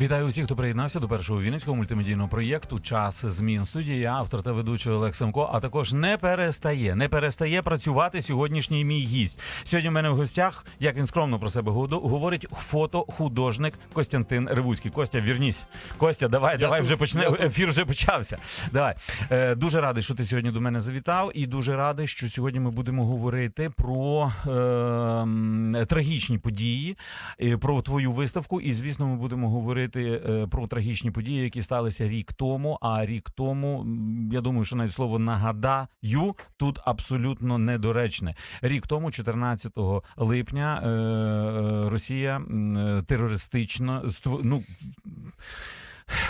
Вітаю усіх, хто приєднався до першого вінницького мультимедійного проєкту Час змін студії. Я автор та ведучий Олег Семко. А також не перестає, не перестає працювати сьогоднішній мій гість. Сьогодні в мене в гостях, як він скромно про себе говорить, фотохудожник Костянтин Ревуцький. Костя, вірнісь. Костя, давай, давай вже почне. Ефір вже почався. Давай е, дуже радий, що ти сьогодні до мене завітав, і дуже радий, що сьогодні ми будемо говорити про е, трагічні події, про твою виставку. І звісно, ми будемо говорити е, про трагічні події, які сталися рік тому. А рік тому я думаю, що навіть слово нагадаю тут абсолютно недоречне. Рік тому, 14 липня, е, е, Росія терористично ну.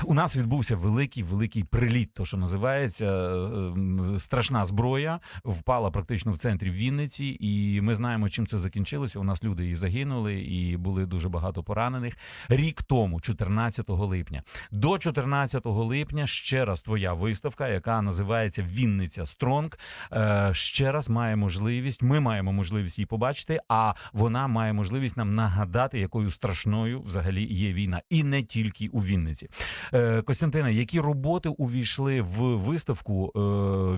У нас відбувся великий великий приліт, то що називається е, страшна зброя, впала практично в центрі Вінниці, і ми знаємо, чим це закінчилося. У нас люди і загинули, і були дуже багато поранених. Рік тому, 14 липня, до 14 липня, ще раз твоя виставка, яка називається Вінниця Стронг. е, Ще раз має можливість. Ми маємо можливість її побачити. А вона має можливість нам нагадати, якою страшною взагалі є війна, і не тільки у Вінниці. Е, Костянтина, які роботи увійшли в виставку е,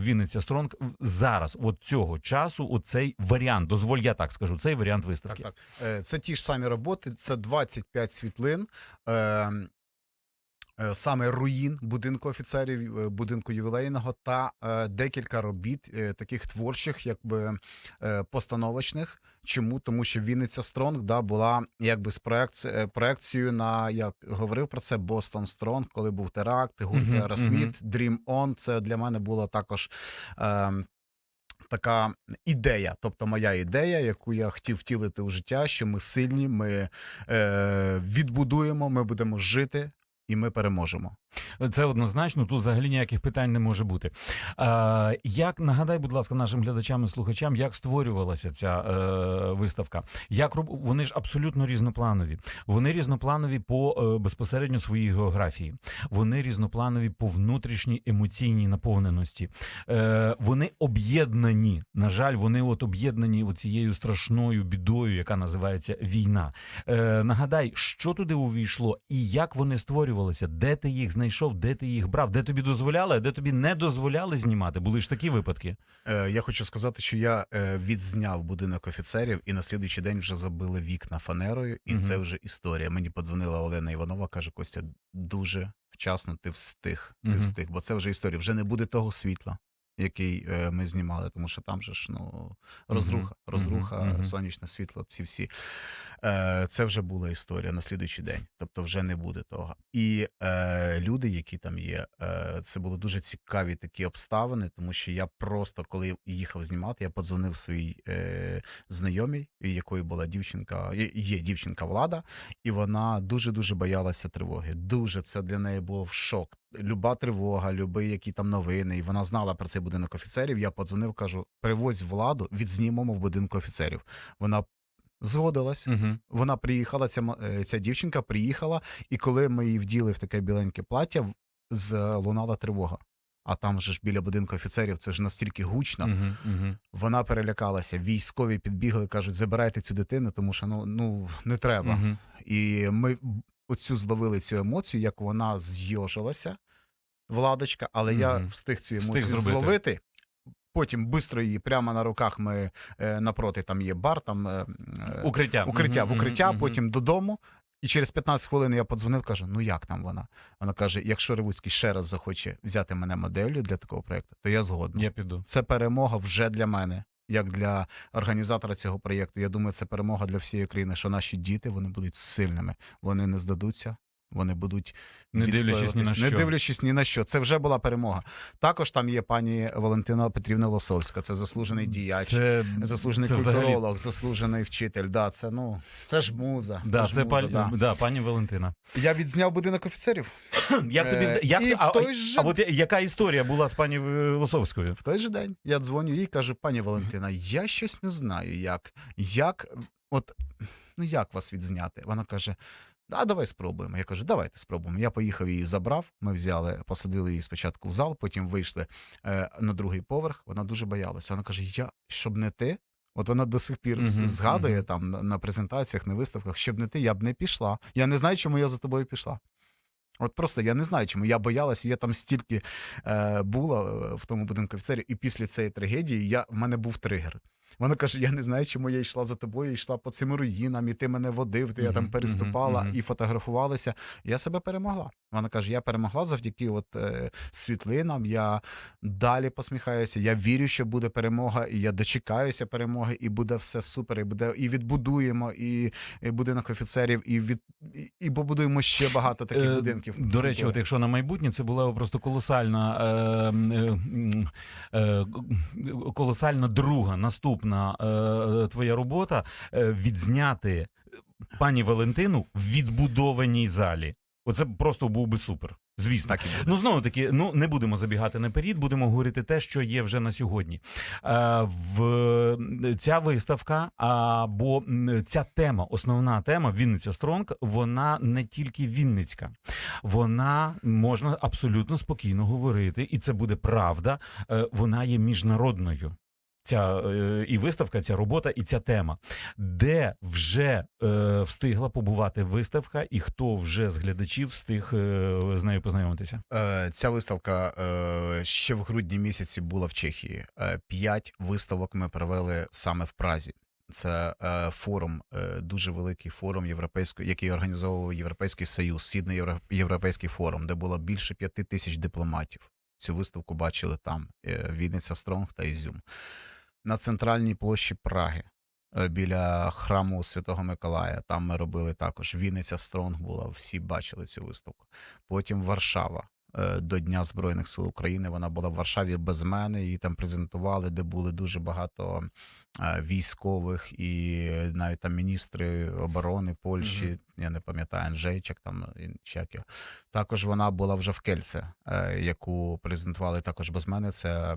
Вінниця Стронг зараз, от цього часу, оцей варіант, дозволь, я так скажу, цей варіант виставки. так. так. Це ті ж самі роботи, це 25 світлин. Е, Саме руїн будинку офіцерів, е, будинку ювілейного та е, декілька робіт таких творчих, якби постановочних. Чому? Тому що Вінниця Стронг да, була якби з проекці... е, проекцією на як говорив про це Бостон Стронг, коли був теракт, Мгм, Аеросміт, Dream On. Це для мене було також. Е, така ідея, тобто моя ідея, яку я хотів втілити у життя, що ми сильні, ми е, відбудуємо, ми будемо жити і ми переможемо. Це однозначно, тут взагалі ніяких питань не може бути. Е, як нагадай, будь ласка, нашим глядачам і слухачам, як створювалася ця е, виставка? Як роб... вони ж абсолютно різнопланові. Вони різнопланові по е, безпосередньо своїй географії. Вони різнопланові по внутрішній емоційній наповненості. Е, вони об'єднані. На жаль, вони от об'єднані цією страшною бідою, яка називається війна. Е, нагадай, що туди увійшло і як вони створювалися, де ти їх знайшов, де ти їх брав, де тобі дозволяли, а де тобі не дозволяли знімати. Були ж такі випадки. Е, я хочу сказати, що я е, відзняв будинок офіцерів, і на слідуючий день вже забили вікна фанерою, і угу. це вже історія. Мені подзвонила Олена Іванова, каже: Костя, дуже вчасно ти встиг. Ти угу. встиг, бо це вже історія. Вже не буде того світла. Який е, ми знімали, тому що там же ж ну розруха, розруха, сонячне світло, ці всі. Е, це вже була історія на слідуючий день. Тобто вже не буде того. І е, люди, які там є, е, це були дуже цікаві такі обставини, тому що я просто, коли їхав знімати, я подзвонив своїй е, знайомій, якою була дівчинка, є дівчинка влада, і вона дуже дуже боялася тривоги. Дуже це для неї було в шок. Люба тривога, люби які там новини. І вона знала про цей будинок офіцерів. Я подзвонив, кажу: привозь владу, відзнімемо в будинку офіцерів. Вона згодилась. Угу. Вона приїхала, ця, е, ця дівчинка приїхала, і коли ми її вділи в таке біленьке плаття, залунала тривога. А там же ж біля будинку офіцерів це ж настільки гучно. Угу. Угу. Вона перелякалася. Військові підбігли, кажуть, забирайте цю дитину, тому що ну, ну не треба. Угу. І ми оцю зловили цю емоцію, як вона зйожилася, владочка, але я встиг цю емоцію зробити. зловити. Потім бистро її прямо на руках ми е, напроти там є бар, там е, е, Укриття. укриття, в укриття, потім додому. І через 15 хвилин я подзвонив, кажу: ну як там вона? Вона каже: якщо Ревуцький ще раз захоче взяти мене моделлю для такого проєкту, то я згодна. Я піду. Це перемога вже для мене, як для організатора цього проєкту. Я думаю, це перемога для всієї країни, що наші діти вони будуть сильними, вони не здадуться. Вони будуть Не дивлячись ні на що. не дивлячись ні на що. Це вже була перемога. Також там є пані Валентина Петрівна Лосовська, це заслужений діяч, Це, заслужений це взагалі- культуролог, заслужений вчитель. Да, це ну це ж муза. Да, ж це муза, пані, да. да, пані Валентина. Я відзняв будинок офіцерів. Як тобі Е, як, і а, в той же а от яка історія була з пані е, Лосовською? В той же день я дзвоню їй кажу, пані Валентина, я щось не знаю, як. Як, от, ну як вас відзняти? Вона каже: А давай спробуємо. Я кажу, давайте спробуємо. Я поїхав її забрав. Ми взяли, посадили її спочатку в зал, потім вийшли е, на другий поверх. Вона дуже боялася. Вона каже: Я щоб не ти. От вона до сих пір Мгм, з- згадує мгм. там на, на презентаціях, на виставках, щоб не ти, я б не пішла. Я не знаю, чому я за тобою пішла. От просто я не знаю, чому я боялась, я там стільки е, була е, в тому будинку офіцерів, і після цієї трагедії я, в мене був тригер. Вона каже: Я не знаю, чому я йшла за тобою, йшла по цим руїнам, і ти мене водив, ти я там переступала і фотографувалася. Я себе перемогла. Вона каже: Я перемогла завдяки от, е, світлинам. Я далі посміхаюся. Я вірю, що буде перемога, і я дочекаюся перемоги, і буде все супер. І буде і відбудуємо, і, і будинок офіцерів, і від і, і побудуємо ще багато таких Е, будинків. До речі, от якщо на майбутнє, це була просто колосальна, е, е, е, колосальна друга наступна е, твоя робота е, відзняти пані Валентину в відбудованій залі. Оце просто був би супер. Звісно. так. Ну знову таки, ну не будемо забігати наперед, будемо говорити те, що є вже на сьогодні. Е, в ця виставка або ця тема, основна тема Вінниця Стронг, вона не тільки Вінницька, вона можна абсолютно спокійно говорити, і це буде правда. е, Вона є міжнародною. Ця е, і виставка, ця робота, і ця тема, де вже е, встигла побувати виставка, і хто вже з глядачів встиг е, з нею познайомитися. Е, Ця виставка е, ще в грудні місяці була в Чехії. Е, П'ять виставок ми провели саме в Празі. Це е, форум, е, дуже великий форум європейський, який організовував Європейський Союз, Східний Євро- Європейський форум, де було більше п'яти тисяч дипломатів. Цю виставку бачили там е, Вінниця Стронг та Ізюм. На центральній площі Праги. е, Біля храму Святого Миколая, там ми робили також. Вінниця Стронг була, всі бачили цю виставку. Потім Варшава. е, До Дня Збройних сил України вона була в Варшаві без мене. Її там презентували, де були дуже багато е, військових і навіть там міністри оборони Польщі. Мгм. Я не пам'ятаю Анжейчик, там як його. Також вона була вже в Кельце, яку презентували також без мене. Це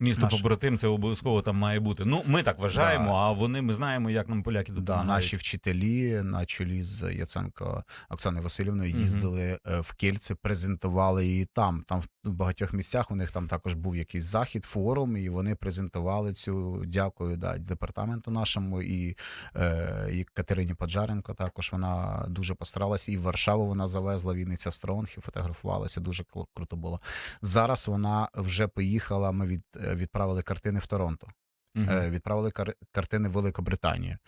Місто побратим, це обов'язково там має бути. Ну, ми так вважаємо, Да. а вони ми знаємо, як нам поляки Да, наші вчителі на чолі з Яценко Оксаною Васильівною їздили е, в Кельце, презентували її там. Там в багатьох місцях у них там також був якийсь захід, форум, і вони презентували цю. Дякую да, департаменту нашому і, е, і Катерині Поджаренко. Також вона дуже постаралася. І в Варшаву вона завезла Вінниця Стронг і фотографувалася. Дуже кру- круто було. Зараз вона вже поїхала. Ми від, е, відправили картини в Торонто. Мгм. Е, Відправили кар- картини в Великобританію.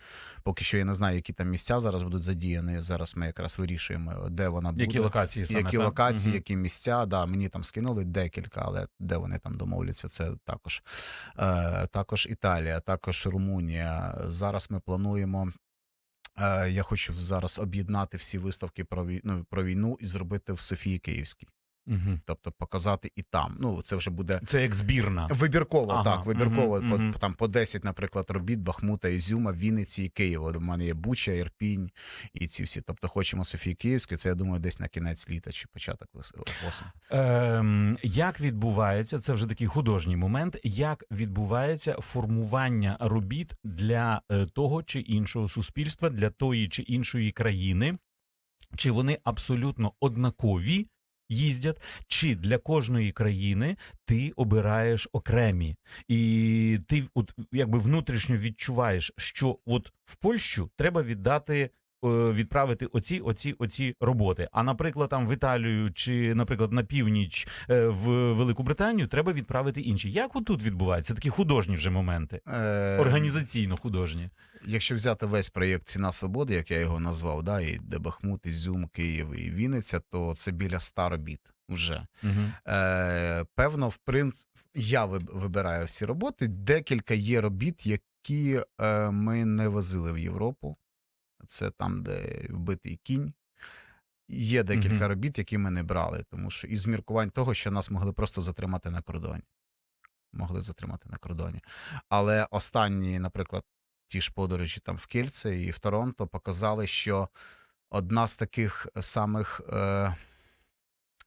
Поки що я не знаю, які там місця зараз будуть задіяні. Зараз ми якраз вирішуємо, де вона буде. Які локації саме які так? локації, Мгм. які місця. Да, мені там скинули декілька, але де вони там домовляться, це також. Е, також Італія, також Румунія. Зараз ми плануємо. Е, я хочу зараз об'єднати всі виставки про, вій- ну, про війну і зробити в Софії Київській. Мгм. Тобто показати і там. Ну, це вже буде Це як збірна. Вибірково, Ага, так, вибірково. мгм, по. Там по 10, наприклад, робіт Бахмута, Ізюма, Вінниці і Києва. У мене є Буча, Ірпінь і ці всі. Тобто хочемо Софії Київської, це я думаю, десь на кінець літа чи початок осені. Ем, як відбувається, це вже такий художній момент, як відбувається формування робіт для е, того чи іншого суспільства, для тої чи іншої країни, чи вони абсолютно однакові їздять, чи для кожної країни ти обираєш окремі, і ти от, якби внутрішньо відчуваєш, що от в Польщу треба віддати. Е, Відправити оці, оці, оці роботи. А наприклад, там в Італію чи, наприклад, на північ е, в Велику Британію треба відправити інші. Як отут відбувається? Такі художні вже моменти, Е, організаційно художні. Якщо взяти весь проєкт Ціна свободи, як я його назвав, да, і де Бахмут, Ізюм, Київ і Вінниця, то це біля ста робіт вже. Угу. Е, певно, в принципі, я вибираю всі роботи. Декілька є робіт, які е, ми не возили в Європу. Це там, де вбитий кінь. Є декілька Мгм. робіт, які ми не брали, тому що із міркувань того, що нас могли просто затримати на кордоні. Могли затримати на кордоні. Але останні, наприклад, ті ж подорожі там в Кільце і в Торонто показали, що одна з таких самих. Е,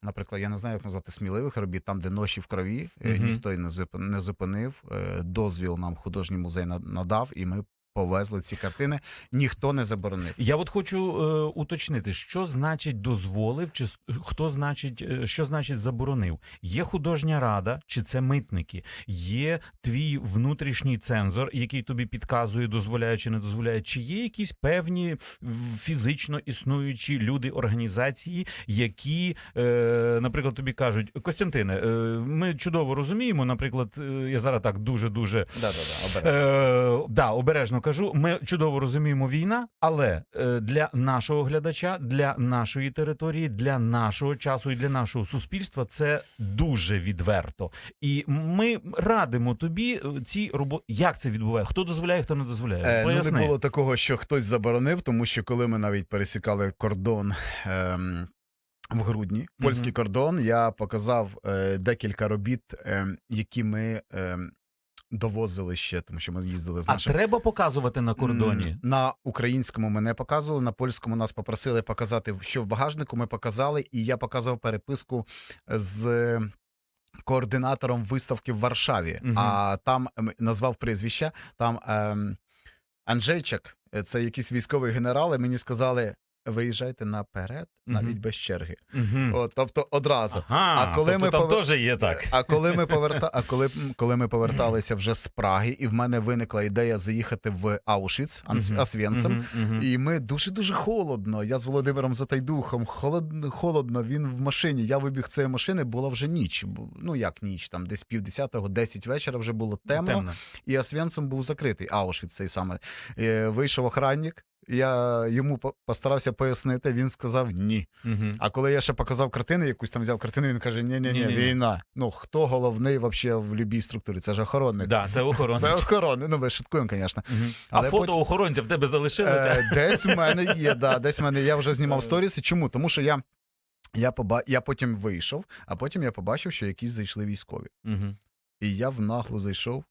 Наприклад, я не знаю, як назвати сміливих робіт, там, де ноші в крові, е, Мгм. ніхто й не зупинив. е, Дозвіл нам художній музей надав, і ми повезли ці картини. Ніхто не заборонив. Я от хочу е, уточнити, що значить дозволив, чи хто значить, е, що значить заборонив? Є художня рада, чи це митники? Є твій внутрішній цензор, який тобі підказує, дозволяє чи не дозволяє? Чи є якісь певні фізично існуючі люди, організації, які, е, наприклад, тобі кажуть, Костянтине, е, ми чудово розуміємо, наприклад, е, я зараз так дуже дуже Да, да, да, обережно. Е, да, обережно кажу. Ми чудово розуміємо війна, але е, для нашого глядача, для нашої території, для нашого часу і для нашого суспільства це дуже відверто. І ми радимо тобі е, ці роботи. Як це відбуває? Хто дозволяє, хто не дозволяє? Е, ну, не було такого, що хтось заборонив, тому що коли ми навіть пересікали кордон. Ем... В грудні польський Мгм. кордон я показав е, декілька робіт, ем, які ми ем, довозили ще, тому що ми їздили з А нашим треба показувати на кордоні. На українському ми не показували, на польському нас попросили показати, що в багажнику ми показали, і я показав переписку з координатором виставки в Варшаві. Мгм. А там ем, назвав прізвища. Там ем, Анджейчик, е, це якийсь військовий генерал, і мені сказали. Виїжджайте наперед, навіть без черги. От, тобто одразу. Ага, А коли тобто ми там повер- теж є так. А коли ми поверта... а коли, коли ми поверталися вже з Праги, і в мене виникла ідея заїхати в Аушвіц, мгм. і ми дуже дуже холодно. Я з Володимиром Затайдухом, холодно, холодно. Він в машині. Я вибіг з цієї машини, була вже ніч. Ну як ніч, там десь пів десятого, десять вечора вже було темно, Темно. і Освенцим був закритий. Аушвіц цей саме. Вийшов охранник. Я йому постарався пояснити. Він сказав ні. Мгм. А коли я ще показав картини, якусь там взяв картину, він каже: ні, ні, ні, війна. Ну хто головний вообще в будь-якій структурі? Це ж охоронник. Да, це охоронець. Це охоронник. Ну, ми шуткуємо, звісно. Мгм. Але а фото потім- охоронця в тебе залишилося? Е, десь в мене є, да, десь в мене я вже Е. знімав сторіси. Чому? Тому що я, я, поба... я потім вийшов, а потім я побачив, що якісь зайшли військові. Мгм. І я в нагло зайшов.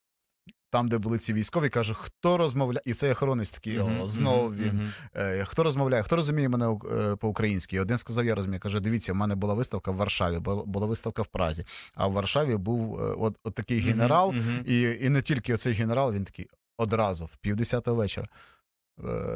Там, де були ці військові, кажу, хто розмовляє, і цей охоронець такий, Мгм, о, знову мгм, він. мгм. Е, хто розмовляє, хто розуміє мене е, по-українськи? І Один сказав, я розумію. Каже, дивіться, в мене була виставка в Варшаві, була виставка в Празі. А в Варшаві був е, от, от такий генерал, Мгм, мгм. і, і не тільки оцей генерал, він такий одразу, в півдесятого вечора.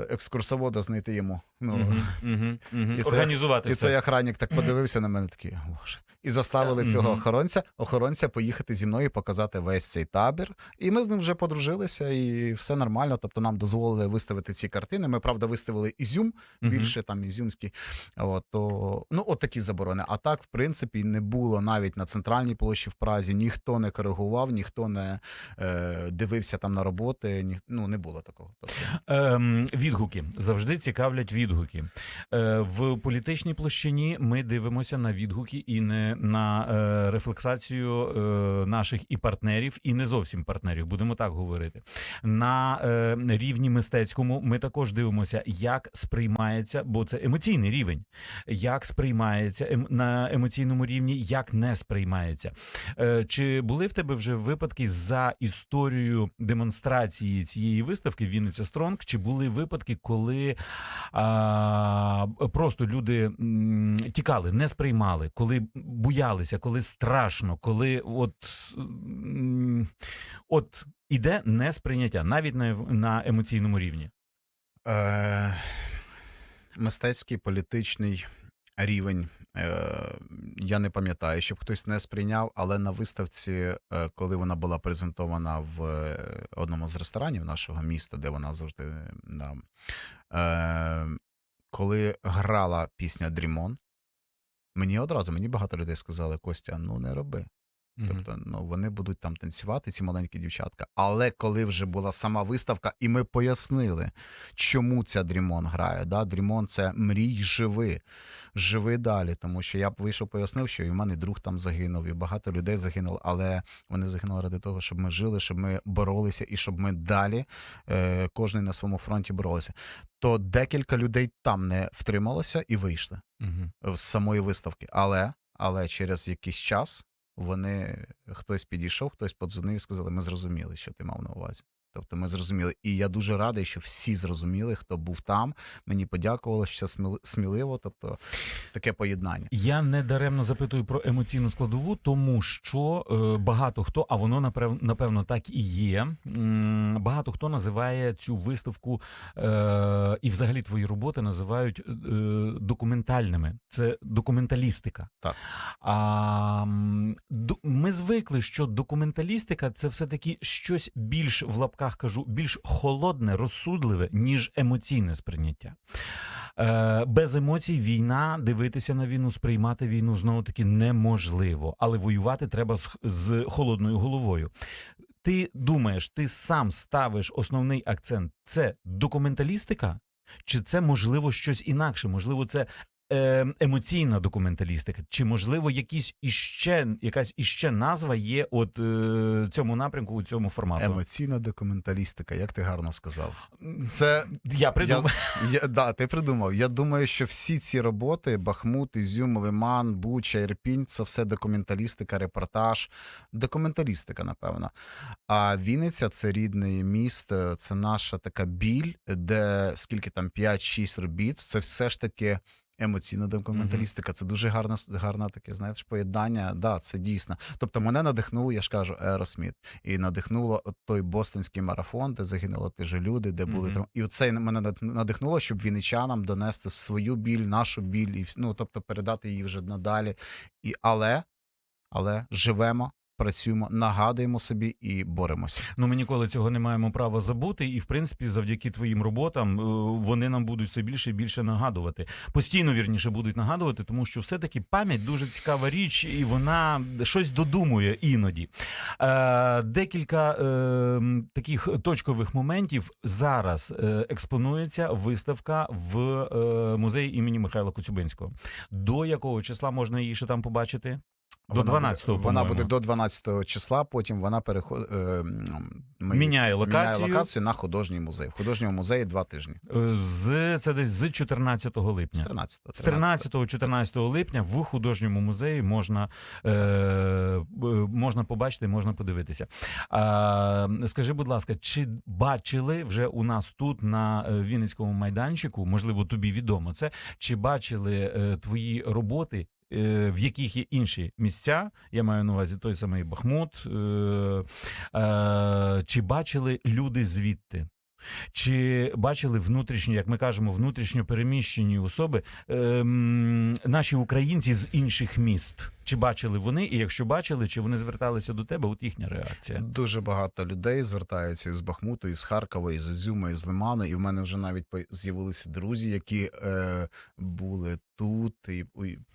Екскурсовода знайти йому. Ну, Мгм, мгм, мгм. І це- Організувати і все. цей охранник так подивився на мене, такий, боже. І заставили Мгм. цього охоронця, охоронця поїхати зі мною і показати весь цей табір. І ми з ним вже подружилися, і все нормально. Тобто нам дозволили виставити ці картини. Ми, правда, виставили ізюм, більше там ізюмський. От, то, ну, от такі заборони. А так, в принципі, не було навіть на центральній площі в Празі. Ніхто не коригував, ніхто не е, дивився там на роботи. Ні, ну, не було такого. Тобто, Ем, відгуки завжди цікавлять відгуки. Е, в політичній площині ми дивимося на відгуки і не на е, рефлексацію е, наших і партнерів, і не зовсім партнерів. Будемо так говорити. На рівні мистецькому ми також дивимося, як сприймається, бо це емоційний рівень. Як сприймається ем, на емоційному рівні, як не сприймається. Чи були в тебе вже випадки за історією демонстрації цієї виставки Вінниця Стронг? Чи були випадки, коли просто люди тікали, не сприймали, коли боялися, коли страшно, коли от, от іде несприйняття навіть на, на емоційному рівні? Е, мистецький політичний рівень. Е, я не пам'ятаю, щоб хтось не сприйняв, але на виставці, е, коли вона була презентована в е, одному з ресторанів нашого міста, де вона завжди е, коли грала пісня Дрімон, мені одразу, мені багато людей сказали: Костя, ну не роби. Тобто, ну вони будуть там танцювати, ці маленькі дівчатка. Але коли вже була сама виставка, і ми пояснили, чому ця Дрімон грає. Да? Дрімон це мрій живи, живи далі. Тому що я б вийшов, пояснив, що і в мене друг там загинув, і багато людей загинуло, але вони загинули ради того, щоб ми жили, щоб ми боролися і щоб ми далі, е, кожен на своєму фронті боролися. То декілька людей там не втрималося і вийшли Мгм. з самої виставки. Але, але через якийсь час вони хтось підійшов, хтось подзвонив і сказали, ми зрозуміли, що ти мав на увазі. Тобто ми зрозуміли. І я дуже радий, що всі зрозуміли, хто був там. Мені подякували, що сміливо. Тобто таке поєднання. Я не даремно запитую про емоційну складову, тому що е, багато хто, а воно напев- напевно так і є. Багато хто називає цю виставку е, і, взагалі, твої роботи називають е, документальними. Це документалістика. Так. А ми звикли, що документалістика це все таки щось більш в лапках кажу, більш холодне, розсудливе, ніж емоційне сприйняття. Е, без емоцій війна, дивитися на війну, сприймати війну знову таки неможливо, але воювати треба з, з холодною головою. Ти думаєш, ти сам ставиш основний акцент: це документалістика, чи це можливо щось інакше? Можливо, це емоційна документалістика, чи можливо якісь іще якась іще назва є от е, цьому напрямку у цьому формату? Емоційна документалістика, як ти гарно сказав. Це Я придумав. Я, да, ти придумав. Я думаю, що всі ці роботи: Бахмут, Ізюм, Лиман, Буча, Ірпінь це все документалістика, репортаж, документалістика, напевно. А Вінниця це рідне місто, це наша така біль, де скільки там 5-6 робіт, це все ж таки. Емоційна документалістика, це дуже гарна, гарна таке, знаєш, поєднання. Да, це дійсно. Тобто мене надихнув, я ж кажу, Еросміт. І надихнуло от той бостонський марафон, де загинули ті ж люди, де були Мгм. трав- І оце мене над- надихнуло, щоб вінничанам донести свою біль, нашу біль, і ну тобто передати її вже надалі. І але, але живемо, працюємо, нагадуємо собі і боремося. Ну, ми ніколи цього не маємо права забути, і в принципі, завдяки твоїм роботам, е, вони нам будуть все більше і більше нагадувати. Постійно вірніше будуть нагадувати, тому що все-таки пам'ять дуже цікава річ, і вона щось додумує іноді. Е, декілька е, таких точкових моментів зараз е, експонується виставка в е, музеї імені Михайла Коцюбинського. До якого числа можна її ще там побачити? До Вона 12-го, буде, вона буде до 12 числа. Потім вона переходить е, Міняє локацію. міняє локацію на художній музей. В художньому музеї два тижні. Е, З це десь з 14 З липня. 13 З 13-14 липня в художньому музеї можна, е, е, можна побачити, можна подивитися. А, скажи, будь ласка, чи бачили вже у нас тут на е, Вінницькому майданчику, можливо, тобі відомо це, чи бачили е, твої роботи? Е, В яких є інші місця, я маю на увазі той самий Бахмут. е, е, Чи бачили люди звідти? Чи бачили внутрішньо, як ми кажемо, внутрішньо переміщені особи, ем, наші українці з інших міст? Чи бачили вони? І якщо бачили, чи вони зверталися до тебе? От їхня реакція. Дуже багато людей звертаються із Бахмуту, із Харкова, із Ізюма, із Лиману. І в мене вже навіть з'явилися друзі, які е, були тут і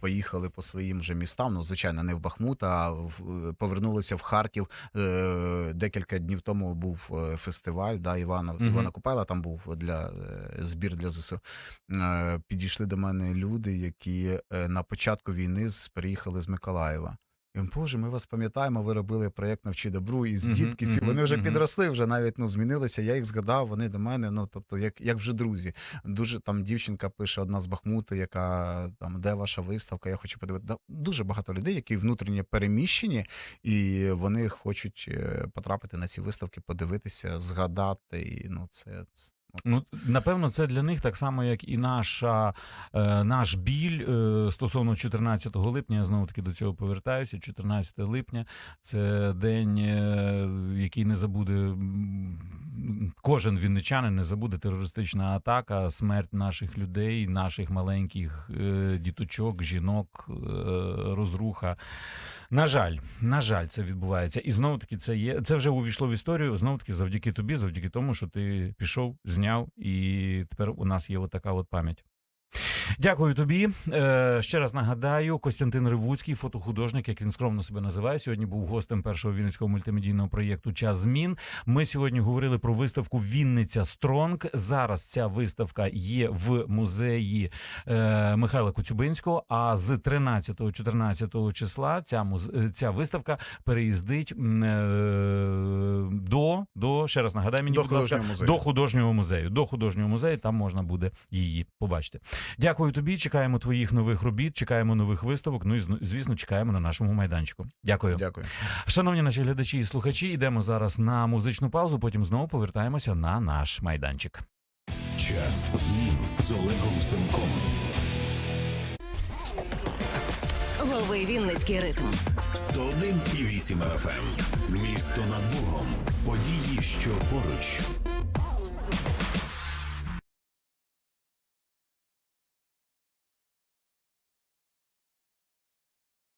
поїхали по своїм же містам. Ну, звичайно, не в Бахмут, а в, е, повернулися в Харків. Е, декілька днів тому був е, фестиваль да, Івана, Мгм. Івана Купайла. Там був для е, збір для ЗСУ. Е, підійшли до мене люди, які е, на початку війни приїхали з Миколаєва. І, Боже, ми вас пам'ятаємо, ви робили проєкт Навчи добру, і з дітки ці вони вже підросли, вже навіть ну змінилися. Я їх згадав, вони до мене. Ну тобто, як, як вже друзі. Дуже там дівчинка пише одна з Бахмута, яка там де ваша виставка? Я хочу подивитися. Дуже багато людей, які внутрішньо переміщені, і вони хочуть е, потрапити на ці виставки, подивитися, згадати. І ну це, це Ну, напевно, це для них так само, як і наша, е, наш біль е, стосовно 14 липня. Я знову таки до цього повертаюся. 14 липня це день, е, який не забуде кожен вінничанин, не забуде терористична атака, смерть наших людей, наших маленьких е, діточок, жінок, е, розруха. На жаль, на жаль, це відбувається. І знову таки, це є. Це вже увійшло в історію. Знову таки, завдяки тобі, завдяки тому, що ти пішов, зняв, і тепер у нас є отака от пам'ять. Дякую тобі. Е, ще раз нагадаю, Костянтин Ривуцький, фотохудожник, як він скромно себе називає. Сьогодні був гостем першого вінницького мультимедійного проєкту Час змін. Ми сьогодні говорили про виставку Вінниця Стронг. Зараз ця виставка є в музеї е, Михайла Коцюбинського. А з 13-14 числа ця муз- е, ця виставка переїздить е, до, до ще раз нагадай мені, До будь ласка, художнього музею. до художнього музею. До художнього музею там можна буде її побачити. Дякую. Дякую тобі. Чекаємо твоїх нових робіт, чекаємо нових виставок. Ну і звісно, чекаємо на нашому майданчику. Дякую. Дякую. Шановні наші глядачі і слухачі, йдемо зараз на музичну паузу. Потім знову повертаємося на наш майданчик. Час змін з Олегом Семком. Лови Вінницький ритм. 101,8 FM. Місто над Богом. Події, що поруч.